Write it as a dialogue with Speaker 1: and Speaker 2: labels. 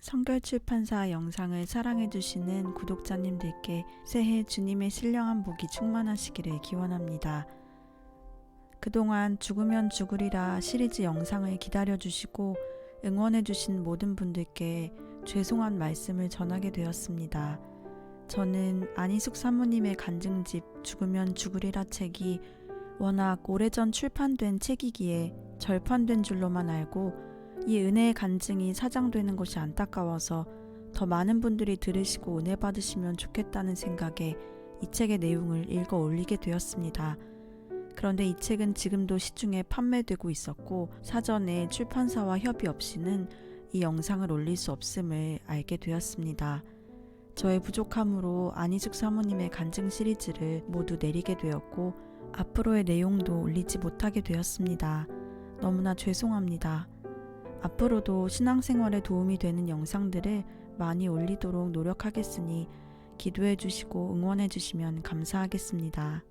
Speaker 1: 성결출 판사 영상을 사랑해주시는 구독자님들께 새해 주님의 신령한 복이 충만하시기를 기원합니다. 그동안 죽으면 죽으리라 시리즈 영상을 기다려주시고 응원해주신 모든 분들께 죄송한 말씀을 전하게 되었습니다. 저는 안희숙 사모님의 간증집 죽으면 죽으리라 책이 워낙 오래전 출판된 책이기에 절판된 줄로만 알고 이 은혜의 간증이 사장되는 것이 안타까워서 더 많은 분들이 들으시고 은혜 받으시면 좋겠다는 생각에 이 책의 내용을 읽어 올리게 되었습니다. 그런데 이 책은 지금도 시중에 판매되고 있었고 사전에 출판사와 협의 없이는 이 영상을 올릴 수 없음을 알게 되었습니다. 저의 부족함으로 안희숙 사모님의 간증 시리즈를 모두 내리게 되었고 앞으로의 내용도 올리지 못하게 되었습니다. 너무나 죄송합니다. 앞으로도 신앙생활에 도움이 되는 영상들을 많이 올리도록 노력하겠으니 기도해 주시고 응원해 주시면 감사하겠습니다.